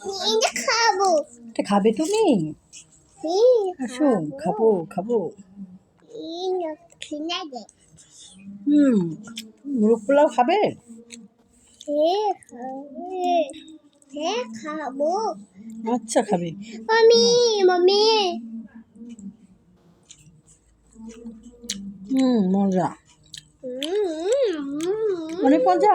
খাব। এটা খাবে তুমি? আসো খাব। খাব হুম মুরগ পোলাও খাবে? খাব আচ্ছা খাবে। মামি মামি। হুম মজা। অনেক মজা?